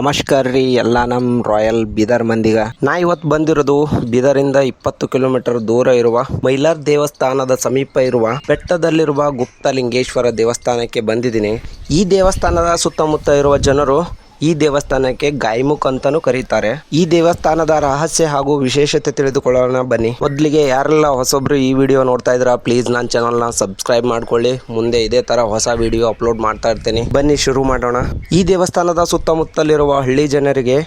ನಮಸ್ಕಾರ ರೀ ಎಲ್ಲ ನಮ್ಮ ರಾಯಲ್ ಬೀದರ್ ಮಂದಿಗ. ನಾ ಇವತ್ತು ಬಂದಿರೋದು ಬೀದರಿಂದ ಇಪ್ಪತ್ತು ಕಿಲೋಮೀಟರ್ ದೂರ ಇರುವ ಮೈಲಾರ್ ದೇವಸ್ಥಾನದ ಸಮೀಪ ಇರುವ ಬೆಟ್ಟದಲ್ಲಿರುವ ಗುಪ್ತಲಿಂಗೇಶ್ವರ ದೇವಸ್ಥಾನಕ್ಕೆ ಬಂದಿದ್ದೀನಿ. ಈ ದೇವಸ್ಥಾನದ ಸುತ್ತಮುತ್ತ ಇರುವ ಜನರು ಈ ದೇವಸ್ಥಾನಕ್ಕೆ ಗಾಯಮುಖ್ ಅಂತಾನೂ ಕರೀತಾರೆ. ಈ ದೇವಸ್ಥಾನದ ರಹಸ್ಯ ಹಾಗೂ ವಿಶೇಷತೆ ತಿಳಿದುಕೊಳ್ಳೋಣ ಬನ್ನಿ. ಮೊದಲಿಗೆ ಯಾರೆಲ್ಲ ಹೊಸೊಬ್ರು ಈ ವಿಡಿಯೋ ನೋಡ್ತಾ ಇದ್ರ ಪ್ಲೀಸ್ ನನ್ನ ಚಾನಲ್ನ ಸಬ್ಸ್ಕ್ರೈಬ್ ಮಾಡ್ಕೊಳ್ಳಿ. ಮುಂದೆ ಇದೇ ತರ ಹೊಸ ವಿಡಿಯೋ ಅಪ್ಲೋಡ್ ಮಾಡ್ತಾ ಇರ್ತೀನಿ. ಬನ್ನಿ ಶುರು ಮಾಡೋಣ. ಈ ದೇವಸ್ಥಾನದ ಸುತ್ತಮುತ್ತಲಿರುವ ಹಳ್ಳಿ ಜನರಿಗೆ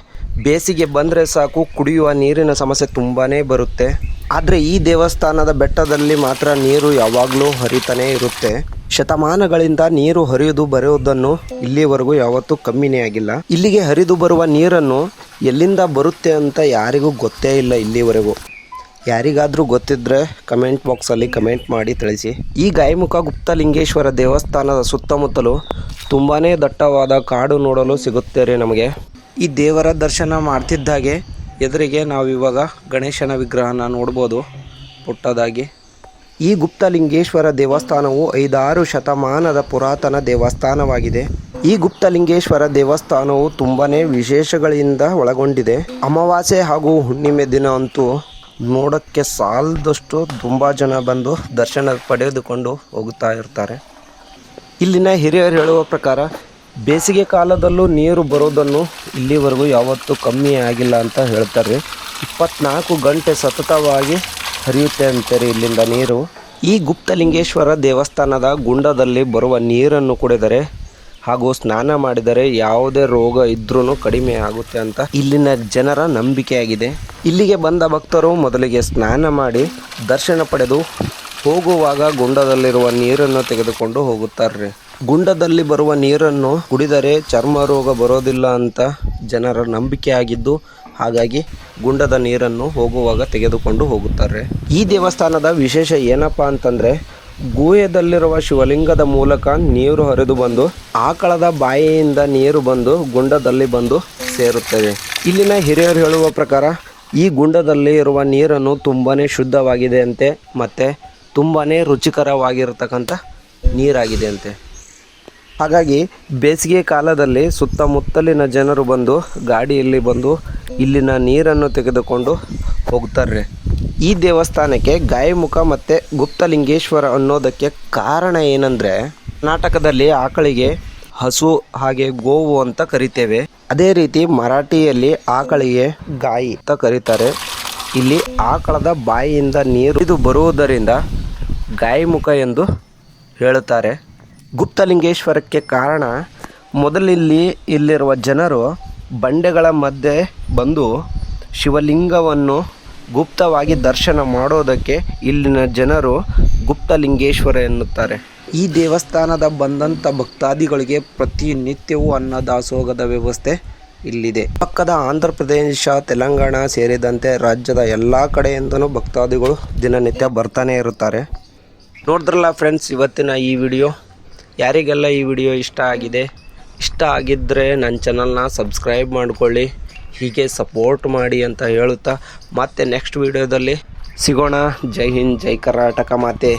ಬೇಸಿಗೆ ಬಂದರೆ ಸಾಕು, ಕುಡಿಯುವ ನೀರಿನ ಸಮಸ್ಯೆ ತುಂಬಾನೇ ಬರುತ್ತೆ. ಆದರೆ ಈ ದೇವಸ್ಥಾನದ ಬೆಟ್ಟದಲ್ಲಿ ಮಾತ್ರ ನೀರು ಯಾವಾಗಲೂ ಹರಿತಾನೇ ಇರುತ್ತೆ. ಶತಮಾನಗಳಿಂದ ನೀರು ಹರಿದು ಬರುವುದನ್ನು ಇಲ್ಲಿವರೆಗೂ ಯಾವತ್ತೂ ಕಮ್ಮಿನೇ ಆಗಿಲ್ಲ. ಇಲ್ಲಿಗೆ ಹರಿದು ಬರುವ ನೀರನ್ನು ಎಲ್ಲಿಂದ ಬರುತ್ತೆ ಅಂತ ಯಾರಿಗೂ ಗೊತ್ತೇ ಇಲ್ಲ ಇಲ್ಲಿವರೆಗೂ. ಯಾರಿಗಾದರೂ ಗೊತ್ತಿದ್ರೆ ಕಮೆಂಟ್ ಬಾಕ್ಸಲ್ಲಿ ಕಮೆಂಟ್ ಮಾಡಿ ತಿಳಿಸಿ. ಈ ಗಾಯಮುಖ ಗುಪ್ತಲಿಂಗೇಶ್ವರ ದೇವಸ್ಥಾನದ ಸುತ್ತಮುತ್ತಲು ತುಂಬಾ ದಟ್ಟವಾದ ಕಾಡು ನೋಡಲು ಸಿಗುತ್ತೆ ರೀ ನಮಗೆ. ಈ ದೇವರ ದರ್ಶನ ಮಾಡ್ತಿದ್ದಾಗೆ ಎದುರಿಗೆ ನಾವಿವಾಗ ಗಣೇಶನ ವಿಗ್ರಹನ ನೋಡ್ಬೋದು, ಪುಟ್ಟದಾಗಿ. ಈ ಗುಪ್ತಲಿಂಗೇಶ್ವರ ದೇವಸ್ಥಾನವು ಐದಾರು ಶತಮಾನದ ಪುರಾತನ ದೇವಸ್ಥಾನವಾಗಿದೆ. ಈ ಗುಪ್ತಲಿಂಗೇಶ್ವರ ದೇವಸ್ಥಾನವು ತುಂಬಾನೇ ವಿಶೇಷಗಳಿಂದ ಒಳಗೊಂಡಿದೆ. ಅಮಾವಾಸ್ಯೆ ಹಾಗೂ ಹುಣ್ಣಿಮೆ ದಿನ ಅಂತೂ ನೋಡೋಕ್ಕೆ ಸಾಲದಷ್ಟು ತುಂಬ ಜನ ಬಂದು ದರ್ಶನ ಪಡೆದುಕೊಂಡು ಹೋಗುತ್ತಾ ಇರ್ತಾರೆ. ಇಲ್ಲಿನ ಹಿರಿಯರು ಹೇಳುವ ಪ್ರಕಾರ ಬೇಸಿಗೆ ಕಾಲದಲ್ಲೂ ನೀರು ಬರೋದನ್ನು ಇಲ್ಲಿವರೆಗೂ ಯಾವತ್ತೂ ಕಮ್ಮಿ ಆಗಿಲ್ಲ ಅಂತ ಹೇಳ್ತಾರೆ. ಇಪ್ಪತ್ನಾಲ್ಕು ಗಂಟೆ ಸತತವಾಗಿ ಹರಿಯುತ್ತೆ ಅಂತಾರೆ ಇಲ್ಲಿಂದ ನೀರು. ಈ ಗುಪ್ತಲಿಂಗೇಶ್ವರ ದೇವಸ್ಥಾನದ ಗುಂಡದಲ್ಲಿ ಬರುವ ನೀರನ್ನು ಕುಡಿದರೆ ಹಾಗೂ ಸ್ನಾನ ಮಾಡಿದರೆ ಯಾವುದೇ ರೋಗ ಇದ್ರೂ ಕಡಿಮೆ ಆಗುತ್ತೆ ಅಂತ ಇಲ್ಲಿನ ಜನರ ನಂಬಿಕೆಯಾಗಿದೆ. ಇಲ್ಲಿಗೆ ಬಂದ ಭಕ್ತರು ಮೊದಲಿಗೆ ಸ್ನಾನ ಮಾಡಿ ದರ್ಶನ ಪಡೆದು ಹೋಗುವಾಗ ಗುಂಡದಲ್ಲಿರುವ ನೀರನ್ನು ತೆಗೆದುಕೊಂಡು ಹೋಗುತ್ತಾರೆ. ಗುಂಡದಲ್ಲಿ ಬರುವ ನೀರನ್ನು ಕುಡಿದರೆ ಚರ್ಮ ರೋಗ ಬರೋದಿಲ್ಲ ಅಂತ ಜನರ ನಂಬಿಕೆ ಆಗಿದ್ದು, ಹಾಗಾಗಿ ಗುಂಡದ ನೀರನ್ನು ಹೋಗುವಾಗ ತೆಗೆದುಕೊಂಡು ಹೋಗುತ್ತಾರೆ. ಈ ದೇವಸ್ಥಾನದ ವಿಶೇಷ ಏನಪ್ಪ ಅಂತಂದ್ರೆ ಗುಹೆಯಲ್ಲಿರುವ ಶಿವಲಿಂಗದ ಮೂಲಕ ನೀರು ಹರಿದು ಬಂದು, ಆಕಳದ ಬಾಯಿಯಿಂದ ನೀರು ಬಂದು ಗುಂಡದಲ್ಲಿ ಬಂದು ಸೇರುತ್ತದೆ ಇಲ್ಲಿನ ಹಿರಿಯರು ಹೇಳುವ ಪ್ರಕಾರ, ಈ ಗುಂಡದಲ್ಲಿ ಇರುವ ನೀರನ್ನು ತುಂಬಾನೇ ಶುದ್ಧವಾಗಿದೆ ಅಂತೆ, ಮತ್ತೆ ತುಂಬಾನೇ ರುಚಿಕರವಾಗಿರತಕ್ಕಂಥ ನೀರಾಗಿದೆ ಅಂತೆ. ಹಾಗಾಗಿ ಬೇಸಿಗೆ ಕಾಲದಲ್ಲಿ ಸುತ್ತಮುತ್ತಲಿನ ಜನರು ಬಂದು ಗಾಡಿಯಲ್ಲಿ ಬಂದು ಇಲ್ಲಿನ ನೀರನ್ನು ತೆಗೆದುಕೊಂಡು ಹೋಗ್ತಾರೆ. ಈ ದೇವಸ್ಥಾನಕ್ಕೆ ಗಾಯಮುಖ ಮತ್ತು ಗುಪ್ತಲಿಂಗೇಶ್ವರ ಅನ್ನೋದಕ್ಕೆ ಕಾರಣ ಏನಂದರೆ, ಕರ್ನಾಟಕದಲ್ಲಿ ಆಕಳಿಗೆ ಹಸು ಹಾಗೆ ಗೋವು ಅಂತ ಕರಿತೇವೆ. ಅದೇ ರೀತಿ ಮರಾಠಿಯಲ್ಲಿ ಆಕಳಿಗೆ ಗಾಯಿ ಅಂತ ಕರೀತಾರೆ. ಇಲ್ಲಿ ಆಕಳದ ಬಾಯಿಯಿಂದ ನೀರು ಇದು ಬರುವುದರಿಂದ ಗಾಯಿಮುಖ ಎಂದು ಹೇಳುತ್ತಾರೆ. ಗುಪ್ತಲಿಂಗೇಶ್ವರಕ್ಕೆ ಕಾರಣ ಮೊದಲಿಲ್ಲಿ ಇಲ್ಲಿರುವ ಜನರು ಬಂಡೆಗಳ ಮಧ್ಯೆ ಬಂದು ಶಿವಲಿಂಗವನ್ನು ಗುಪ್ತವಾಗಿ ದರ್ಶನ ಮಾಡೋದಕ್ಕೆ ಇಲ್ಲಿನ ಜನರು ಗುಪ್ತಲಿಂಗೇಶ್ವರ ಎನ್ನುತ್ತಾರೆ. ಈ ದೇವಸ್ಥಾನದ ಬಂದಂಥ ಭಕ್ತಾದಿಗಳಿಗೆ ಪ್ರತಿನಿತ್ಯವೂ ಅನ್ನದಾಸೋಹದ ವ್ಯವಸ್ಥೆ ಇಲ್ಲಿದೆ. ಪಕ್ಕದ ಆಂಧ್ರ ಪ್ರದೇಶ, ತೆಲಂಗಾಣ ಸೇರಿದಂತೆ ರಾಜ್ಯದ ಎಲ್ಲ ಕಡೆಯಿಂದಲೂ ಭಕ್ತಾದಿಗಳು ದಿನನಿತ್ಯ ಬರ್ತಾನೆ ಇರುತ್ತಾರೆ. ನೋಡಿದ್ರಲ್ಲ ಫ್ರೆಂಡ್ಸ್ ಇವತ್ತಿನ ಈ ವಿಡಿಯೋ ಯಾರಿಗೆಲ್ಲ ಈ ವಿಡಿಯೋ ಇಷ್ಟ ಆಗಿದೆ, ಇಷ್ಟ ಆಗಿದ್ದರೆ ನನ್ನ ಚಾನಲ್ನ ಸಬ್ಸ್ಕ್ರೈಬ್ ಮಾಡಿಕೊಳ್ಳಿ, ಹೀಗೆ ಸಪೋರ್ಟ್ ಮಾಡಿ ಅಂತ ಹೇಳುತ್ತಾ ಮತ್ತೆ ನೆಕ್ಸ್ಟ್ ವಿಡಿಯೋದಲ್ಲಿ ಸಿಗೋಣ. ಜೈ ಹಿಂದ್, ಜೈ ಕರ್ನಾಟಕ ಮಾತೆ.